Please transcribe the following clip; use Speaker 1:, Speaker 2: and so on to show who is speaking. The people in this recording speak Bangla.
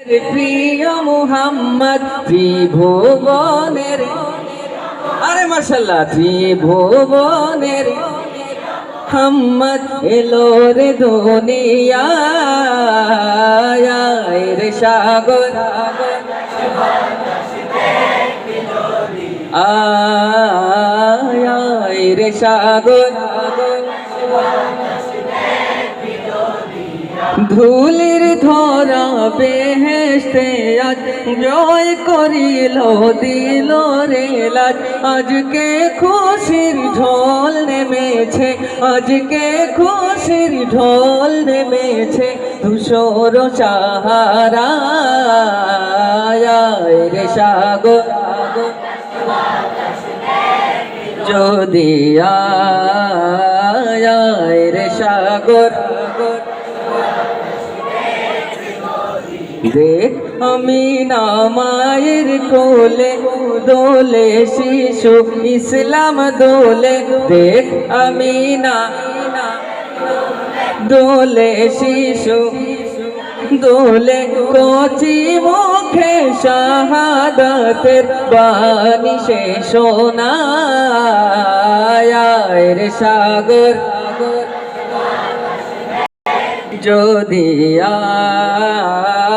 Speaker 1: প্রিয় মুহাম্মদ, ত্রিভুবনের আরে মাশাল্লাহ ত্রিভুবনের হাম্মদ এলো রে দুনিয়া রে সাগর। আয় রে সাগর। ধুলির ধরা বেহেস্তে আজ জয় করিল, দিল রে লাজ। আজকে খুশির ঢোল নেমেছে, আজকে খুশির ঢোল নেমেছে, ধূসর সাহারা রে সাগর। যদি আয় রে সাগর। দেখ আমি মায়ের কোলে, দোলে শিশু, ইসলাম দোলে। দেখ আমি না দোলে শিশু, দোলে কচি মুখে শাহাদাতের বাণী সে সোনায় রে সাগর। যদি আয়